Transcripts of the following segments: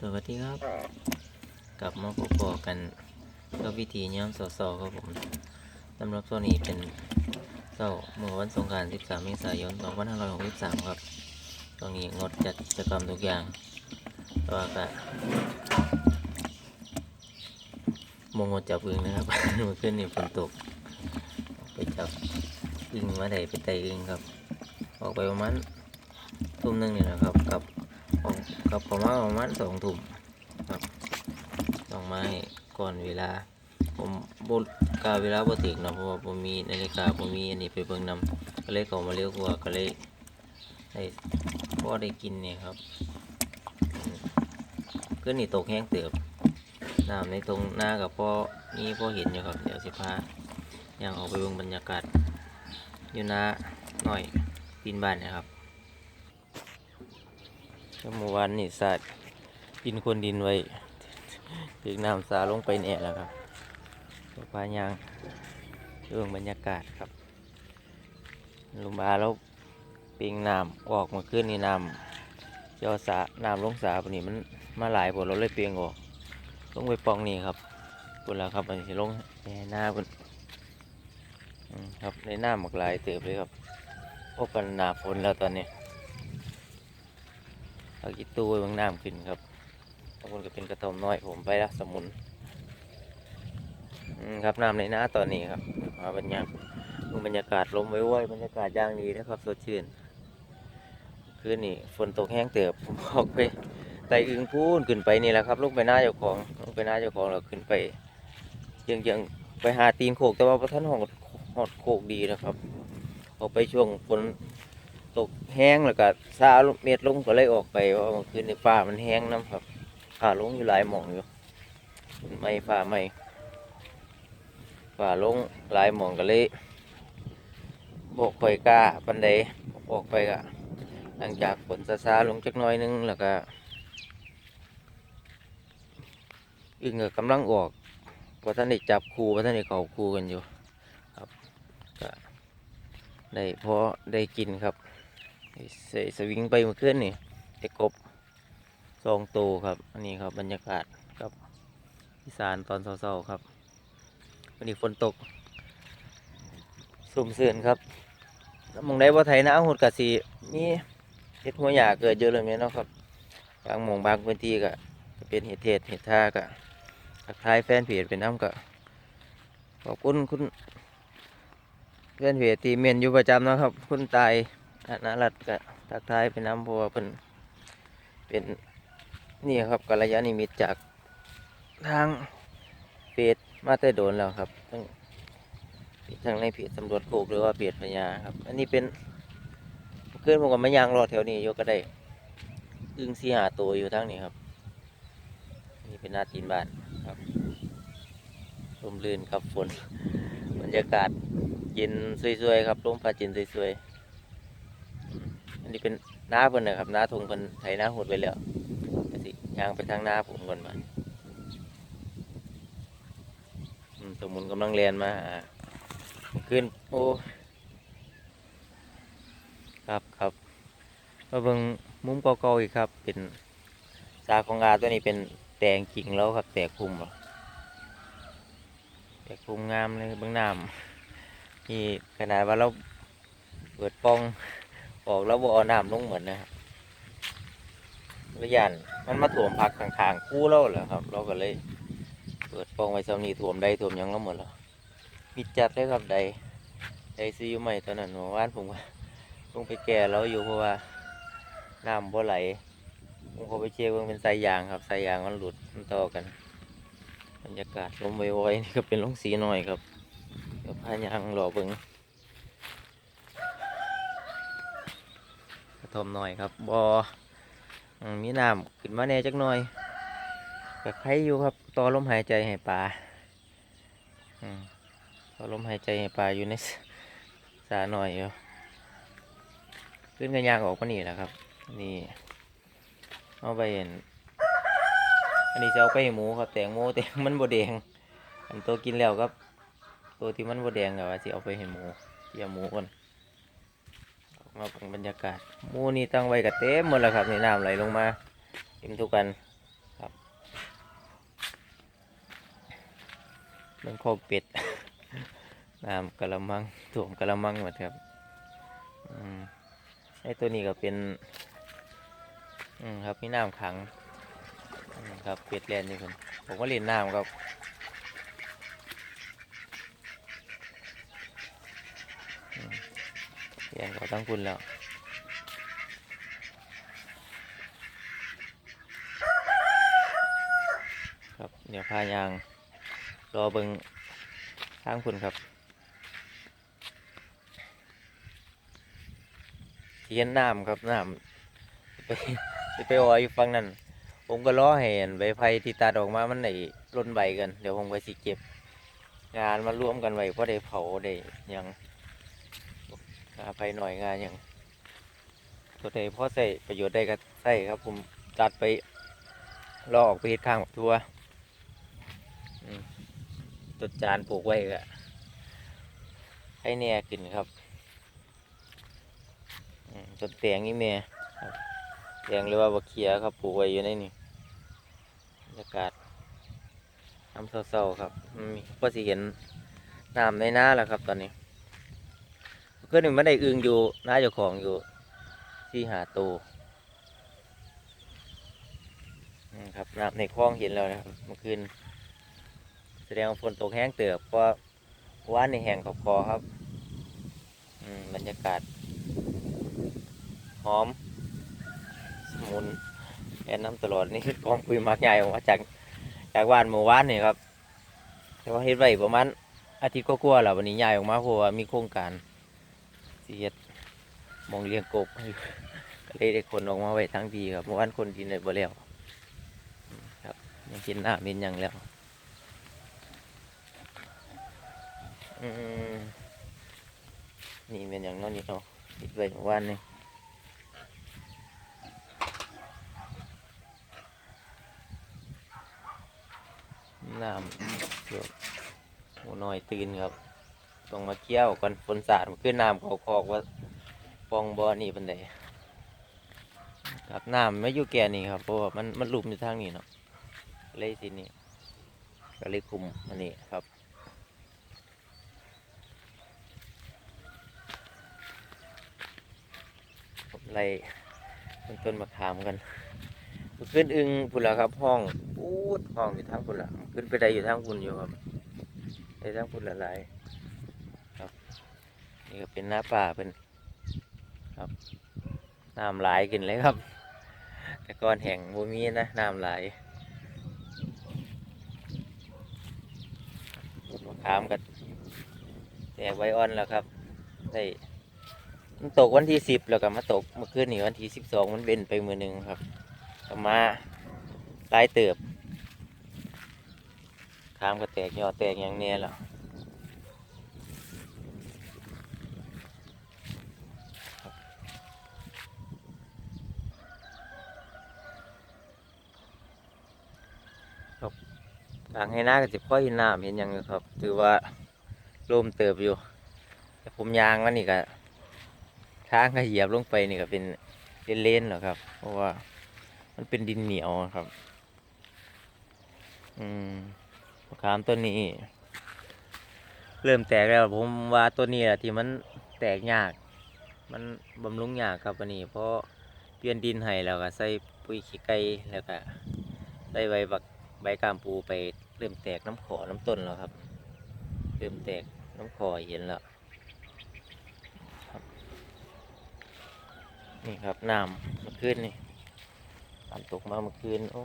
สวัสดีครับ กลับมาพบกันกับวิธีย้อมสอสอครับผมสำหรับตัวนี้เป็นเจ้าเมื่อวันสงกรานต์13เมษายน2563ครับ ตรงนี้งดจัดกิจกรรมทุกอย่างแต่ว่าก็มงดจับอึงนะครับ เมื่อคืนนี้ฝนตก ไปจับอึงมาได้ไปไต่อึงครับ ออกไปประมาณทุ่มหนึงนี่แหละครับกลับออ กับประมาณประมาณสองทุ่มครับต้องไม้ก่อนเวลา ผมบกาเวลาบ่ถึงเนาะเพราะว่าผมมีนาฬิกาผมมีอันนี้ไปเบิ่งนำก็เลยเข้ามาเร็วกว่าก็เลยได้พ่อได้กินเนี่ยครับอืมขึ้นนี่ตกแห้งเติบน้ำในตรงหน้ากับพ่อนี่พ่อเห็นอยู่ครับเดี๋ยวสิพาย่างออกไปเบิ่งบรรยากาศอยู่น้าหน่อยปีนบ้านนะครับ เมื่อวานนี่สาดดินคนดินไว้ถึงน้ำสาลงไปแน่แล้วครับตัวปลายางเรื่องบรรยากาศครับลุงบาแล้วปิงน้ำออกมาขึ้นนี่น้ำยอสาน้ำลงสาปนี่มันมาหลายผลเราเลยเปียงออกลงไปปองนี่ครับปุ่นแล้วครับมันจะลงในหน้าปุ่นครับในหน้าหมักหลายเติบเลยครับพบกันหนาฝนแล้วตอนนี้ เอากีตู้ไว้เบางน้ำขึ้นครับบางคนก็เป็นกระทอมน้อยผมไปละสมุนอืมครับน้ำในน้าตอนนี้ครับมาบรรยากดูบรรยากาศลมไว้ไว้บรรยากาศย่างดีนะครับสดชื่นคืนนี้ฝนตกแห้งเติบผมออกไปไต่อึงพูนขึ้นไปนี่แหละครับลงไปหน้าเจ้าของลงไปหน้าเจ้าของเราขึ้นไปยังยังไปหาตีนโขกแต่ว่าพระท่านหอดหอดโขกดีนะครับ ออกไปช่วงฝน ตกแห้งแล้วก็ซาลเม็ดลงก็เลยออกไปเพราะว่าเมื่อคืนในฟ้ามันแห้งน้ำครับฟ้าลงอยู่หลายหม่องอยู่ไม่ฟ้าไม่ฟ้าลงหลายหม่องก็เลยบอกไปกล้าปันใดออกไปก็หลังจากฝนซาซาลงจักน้อยนึงแล้วก็อึ่งก็กำลังออกเพราะท่านได้จับคูเพราะท่านได้เข่าคูกันอยู่ครับก็ได้พอได้กินครับ ใส่สวิงไปเมื่อคืนนี่ไอ้กบสองโตครับ อันนี้ครับบรรยากาศครับอีสานตอนเช้าๆครับ วันนี้ฝนตกสุ่มเสื่อนครับมองได้บ่ไถนาหุดกะสีมีเห็ดหัวหยาเกิดเยอะเลยไหมเนาะครับบางหมองบางพื้นที่ก็เป็นเห็ดเทศเห็ดท่าก็ทักทายแฟนเพจเป็นน้ำก็ขอบคุณคุณแฟนเพจที่เมนอยู่ประจำนะครับ คุณตาย นารัดก็ทักทายเป็นน้ำเพราะว่าเป็นเป็นนี่ครับกัลยาณิมิตจากทางเพจมาแต่โดนแล้วครับทั้งทั้งในเพจตำรวจโคกหรือว่าเพจพญาครับ อันนี้เป็นเพื่อนผมกับมะยางรอแถวนี้ยก็ได้อึ้งสีหาตัวอยู่ทั้งนี้ครับ นี่เป็นหน้าตีนบ้านครับลมลื่นครับฝนบรรยากาศเย็นสวยๆครับลมพัดเย็นสวยๆ อันนี้เป็นหน้าเพิ่นนะครับหน้าทงเพิ่นไถหน้าหดไปแล้วสิยางไปทางหน้าผมก่อนมาสมุนกำลังเรียนมาขึ้นโอ้ครับครับมาเบิ่งมุมเก่าๆอีกครับ เป็นสาของอาตัวนี้เป็นแตงกิ่งแล้วครับแตกพุ่มเหรอแตกพุ่มงามเลยเบื้องน้ำนี่ขนาดว่าเราเปิดปอง ออกแล้วบ่เอาน้ำลงเหมือนนะครับระยันมันมาถ่วมพักข้างๆคู่เราเหรอครับ เราก็เลยเปิดปองไว้สำนีถ่วมใดถ่วมยังก็หมดแล้วมิดจัดเลยครับใดใดซีอยู่ใหม่ตอนนั้นเมื่อวานผมก็ลงไปแก่เราอยู่เพราะว่าน้ำบ่ไหลผมเขาไปเช็คว่าเป็นสายยางครับสายยางมันหลุดมันต่อกันบรรยากาศลมไวๆนี่ก็เป็นลงสีหน่อยครับเดี๋ยวพายางรอเบิ่ง กระทมหน่อยครับบอมมีน้ำขึ้นมาแน่จักหน่อยก็ใครอยู่ครับต่อลมหายใจให้ปลาต่อลมหายใจให้ปลาอยู่ในสาหน่อยอยู่ขึ้นกันยางออกมานี่แหละครับ นี่เอาไปเห็นอันนี้จะเอาไปให้หมูครับแตงโมแตงมันบดแดงอันตัวกินแล้วครับ ตัวที่มันบดแดงกับว่าสิเอาไปให้หมูเกี่ยหมูก่อน มาเป็นบรรยากาศมูนี่ตั้งไว้กับเต็มหมดแล้วครับนี่น้ำไหลลงมาเต็มทุกกันครับมันโคกเป็ดน้ำกะละมังถ่วมกะละมังหมดครับไอตัวนี้ก็เป็น อืมครับมีน้ำขังครับเป็ดแลนนี่คนผมก็เล่นน้ำครับ เรียนเขาตั้งคุณแล้วครับเดี๋ยวพายาง รอเบิงทางคุณครับเทียนน้ำครับน้ำไปไปออยอยู่ฟังนั่นผมก็ล้อให้อันใบไผ่ที่ตัดออกมามันไหนร่นใบกัน เดี๋ยวผมไปสิเก็บ งานมารวมกันไว้เพราะได้เผาได้ยัง งาไผ่หน่อยงานหยังตัวใดพ่อใส่ประโยชน์ได้ก็ใส่ครับ ผมตัดไปลอออกไปเฮ็ดข้างทัวจดจานปลูกไว้ก็ให้แน่ขึ้นครับอืมต้นแตงนี่แม่ครับแตงหรือว่าบักเขียครับปลูกไว้อยู่ในนี่บรรยากาศน้ำเศร้าๆครับอืมก็สิเห็นน้ำในหน้าแล้วครับตอนนี้ เพื่อนมันได้อึงอยู่น้าเจ้าของอยู่ที่หาตูอืมครับน้ำในคลองเห็นแล้วนะครับเมื่อคืนแสดงว่าฝนตกแห้งเติบเพราะว่านในแห้งขอบคอครับอืมบรรยากาศหอม สมุนแอนน้ำตลอดนี่คือกองปุยมากใหญ่ออกมาจากจากว่านหมู่ว่านนี่ครับแต่ว่าเฮ็ดไว้ประมาณอาทิตย์ก็กลัวาๆแล้ววันนี้ใหญ่ออกมาเพราะว่ามีโครงการ สิเฮ็ดมองเลี้ยงกบก็เลยได้คนออกมาไว้ทั้งทีครับเมื่อวานคนดินเลยบ่แล้วครับยังกินหน้ำเป็นยังแล้วนี่เป็นอย่างนั้นนี่เนาะปิดไว้เมื่อวานนี่น้ำหัวน้อยตื่นครับ ต้องมาเกี่ยวก่อนฝนสาดมันขึ้นน้ำเขาคอกว่าฟองบ่อนี่เป็นไดครับน้ำไม่อยู่แก่นี่ครับเพราะว่ามันมันลุ่มอยู่ทางนี้เนาะเลยสินี่ก็เลยคุมอันนี้ครับผมไล่ต้นต้นมะขามกันขึ้นอึงพุ่นละครับ ห้องปูดห้องอยู่ทางพุ่นละขึ้นไปได้อยู่ทางพุ่นอยู่ครับไปทางพุ่นละลาย นี่ก็เป็นหน้าป่าเป็นครับน้ำไหลายขึ้นเลยครับ แต่ก่อนแห่งบ่มีนะน้ำไหลขามกับแตกไวออนแล้วครับได้มันตกวันที่สิบแล้วก็มาตกเมื่อคืนนี่วันที่สิบสองมันเว้นไปมือหนึ่งครับก็มาหลายเติบขามก็แตกยอดแตกอย่างเนี้ยแล้วครับครับ ทางให้หน้าก็จะค่อยเห็นน้ำเห็นยังอยู่ครับ ถือว่าลมเติบอยู่แต่ผมยางมันนี่ก็ทางก็เหยียบลงไปนี่ก็เป็นเล่นๆหรอกครับ เพราะว่ามันเป็นดินเหนียวครับ อืมมะขามต้นนี้ เริ่มแตกแล้วผมว่าต้นนี้แหละที่มันแตกยาก มันบำรุงยากครับอันนี้ เพราะเปลี่ยนดินให้แล้วก็ใส่ปุ๋ยขี้ไก่แล้วก็ใส่ใบบัก ใบกามปูไปเริ่มแตกน้ำขอน้ำต้นแล้วครับ เริ่มแตกน้ำขอเห็นแล้วนี่ครับน้ำเมื่อคืนนี่น้ำตกมาเมื่อคืนโอ้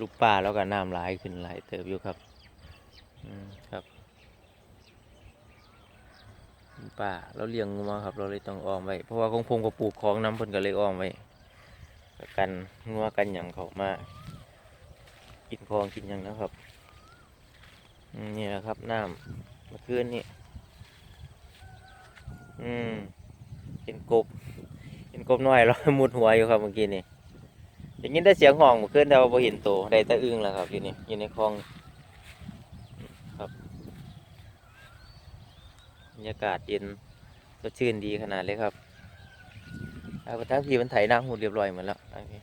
ลูกป่าแล้วก็น้ำหลายขึ้นหลายเติบอยู่ครับอืมครับป่าเราเลี้ยงงูมาครับ เราเลยต้องอ้อมไว้เพราะว่าของพงก็ปลูกของน้ำพ่นก็เลยอ้อมไว้กันงัวกันหยังเขามา กินคลองกินยังนะครับนี่แหละครับน้ำเมื่อคืนนี่อืมเห็นกบเห็นกบน้อยแล้วมุดหัวอยู่ครับเมื่อกี้นี่อย่างนี้ได้เสียงห้องเมื่อคืนแต่ว่าพเห็นโตได้ต่อึ้งแล้วครับอยู่นี่อยู่ในคลองครับบรรยากาศเย็นสดชื่นดีขนาดเลยครับเอาไปทั้งพี่มันไถนาหูเรียบร้อยหมดแล้วทั้งพี่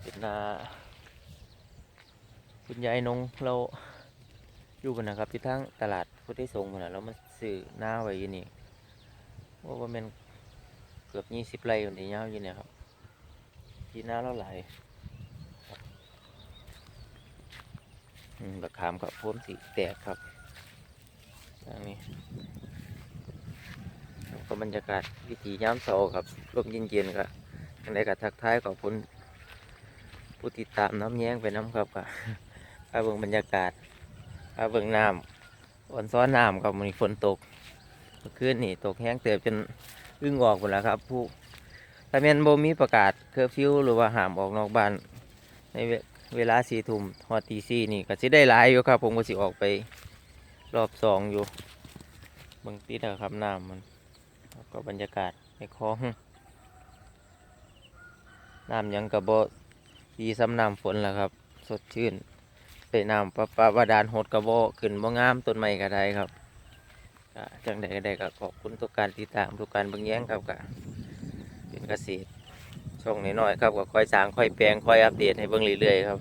เป็นนา คุณยายนงเราอยู่กันนะครับที่ทางตลาดพุทธิสงฆ์บนนะเรามาซื้อหน้าไว้ยู่นี่ว่าว่ามันเกือบยี่สิบไร่คนที่ยาวอยู่เนี่ยครับ ที่หน้าเราหลายบักขามกับพวมสีแตกครับทางนี้แล้วก็บรรยากาศวิถีย้ำเสาครับลมเย็นๆครับยังไงก็ทักทายขอบคุณผู้ติดตามน้ำแย้งไปน้ำครับก็พาเบิ่งบรรยากาศพาเบิ่งน้ำฝนซ้อนน้ำครับมันฝนตกเมื่อคืนนี่ตกแห้งเติบจนอึ้งออกหมดแล้วครับ ผู้ถ้าแม่นบมีประกาศเคอร์ฟิวหรือว่าห้ามออกนอกบ้านในเวลาสี่ทุ่มฮอดตีสี่นี่ก็สิได้หลายอยู่ครับ ผมก็สิออกไปรอบสองอยู่บางติดนะครับน้ำมันแล้วก็บรรยากาศในคลองน้ำยังกระโบดีซ้ำน้ำฝนแหละครับ สดชื่น ใส่น้ำประปาบาดาลหดกระโบขึ้นบ่งามต้นไม้ก็ได้ครับจังใดก็ได้ก็ขอบคุณทุกการติดตามทุกการบิ่งแย้งครับก็เป็นเกษตรช่องน้อยๆครับก็คอยสางคอยแปลงคอยอัปเดตให้เบิ่งเรื่อยๆครับ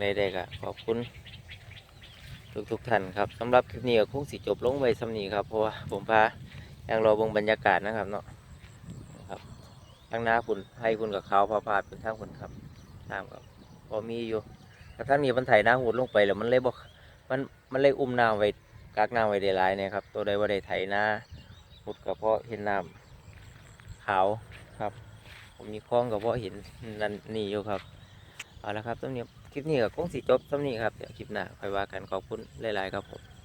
ในใดๆก็ขอบคุณทุกๆท่านครับสำหรับคลิปนี้ก็คงสิจบลงไว้สำนี้ครับเพราะว่าผมพายังรอเบิ่งบรรยากาศนะครับเนาะครับทางหน้าคุณให้คุณกับเขาพาพาเป็นทางคุณครับน้ำครับพอมีอยู่ แต่ท่านนี้มันไถน้าหูดลงไปแล้วมันเลยบอกมันมันเลยอุ้มน้ำไว้กักน้ำไว้ได้หลายเนี่ยครับ ตัวใดว่าได้ไถนาหุดก็เพาะเห็นน้ำขาวครับ ผมมีคล้องกับว่าเห็นนั่นนี่อยู่ครับเอาละครับต้นนี้คลิปนี้ก็คงสิจบต้นนี้ครับเดี๋ยวคลิปหน้าค่อยว่ากันขอบคุณหลายๆครับผม